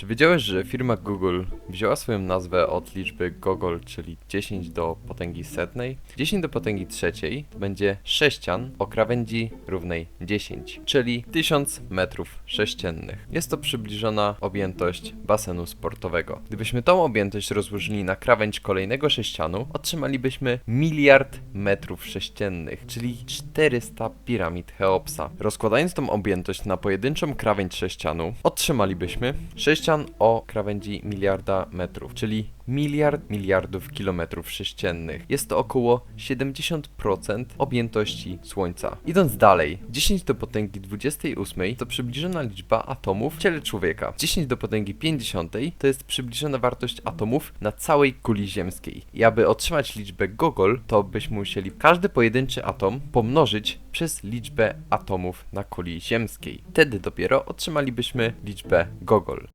Czy wiedziałeś, że firma Google wzięła swoją nazwę od liczby Gogol, czyli 10 do potęgi setnej? 10 do potęgi trzeciej będzie sześcian o krawędzi równej 10, czyli 1000 metrów sześciennych. Jest to przybliżona objętość basenu sportowego. Gdybyśmy tą objętość rozłożyli na krawędź kolejnego sześcianu, otrzymalibyśmy miliard metrów sześciennych, czyli 400 piramid Cheopsa. Rozkładając tą objętość na pojedynczą krawędź sześcianu, otrzymalibyśmy sześcian o krawędzi miliarda metrów, czyli miliard miliardów kilometrów sześciennych. Jest to około 70% objętości Słońca. Idąc dalej, 10 do potęgi 28 to przybliżona liczba atomów w ciele człowieka. 10 do potęgi 50 to jest przybliżona wartość atomów na całej kuli ziemskiej. I aby otrzymać liczbę Gogol, to byśmy musieli każdy pojedynczy atom pomnożyć przez liczbę atomów na kuli ziemskiej. Wtedy dopiero otrzymalibyśmy liczbę Gogol.